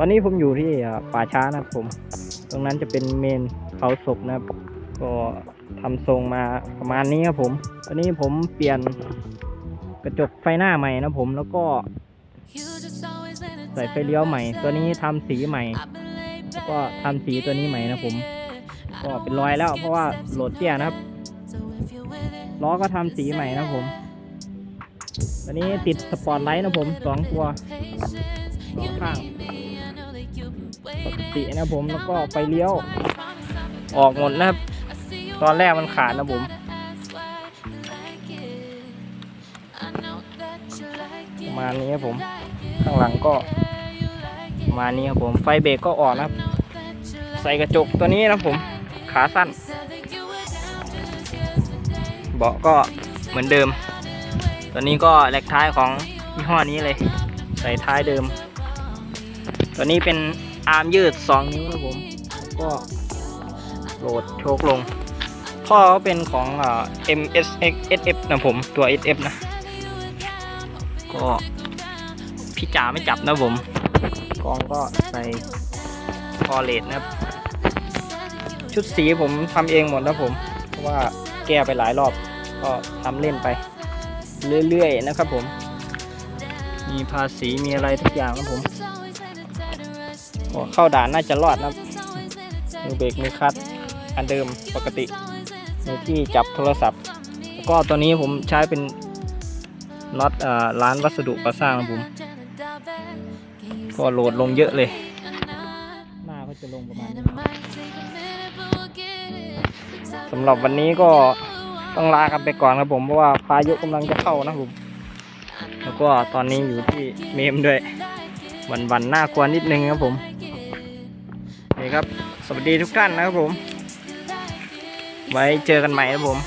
ตอนนี้ผมอยู่ที่ป่าช้านะครับผม ตรงนั้นจะเป็นเมนเผาศพนะครับ ก็ทำทรงมาประมาณนี้ครับผม ตอนนี้ผมเปลี่ยนกระจกไฟหน้าใหม่นะผมแล้วก็ใส่ไฟเลี้ยวใหม่ ตัวนี้ทำสีใหม่ แล้วก็ทำสีตัวนี้ใหม่นะผม ก็เป็นรอยแล้วเพราะว่าโหลดเตี้ยนะครับ ล้อก็ทำสีใหม่นะผมตอนนี้ติดสปอตไลท์นะผมสองตัวสองข้าง ตินะผมแล้วก็ไฟเลี้ยว ออกหมดนะครับ ตอนแรกมันขาดนะผมประมาณนี้ครับผม ข้างหลังก็ประมาณนี้ครับผมไฟเบรกก็ออกนะครับ ใส่กระจกตัวนี้นะผม ขาสั้น เบาะก็เหมือนเดิม ตัวนี้ก็แลกท้ายของยี่ห้อนี้เลย ใส่ท้ายเดิม ตัวนี้เป็น อาร์มยืด 2 นิ้วนะผม ก็โหลดโชคลงท่อก็เป็นของอ่า MSX SF นะผมตัว SF นะ ก็พี่จ๋าไม่จับนะผม กองก็ใส่คอเลดนะครับ ชุดสีผมทำเองหมดนะผม เพราะว่าแก้ไปหลายรอบ ก็ทำเล่นไป เรื่อยๆนะครับผม มีภาษีมีอะไรทุกอย่างนะผม เข้าด่านน่าจะรอดนะมือเบรกมือคลัตช์อันเดิมปกติมือที่จับโทรศัพท์ แล้วก็ตัวนี้ผมใช้เป็นน็อตอ่าร้านวัสดุก่อสร้างนะผมก็โหลดลงเยอะเลยหน้าก็จะลงประมาณนี้สำหรับวันนี้ก็ต้องลากันไปก่อนครับผมเพราะว่าพายุกำลังจะเข้านะผมแล้วก็ตอนนี้อยู่ที่เมมด้วยวันวันๆน่ากลัวนิดนึงครับผม ครับ สวัสดีทุกท่านนะครับผม ไว้เจอกันใหม่ครับผม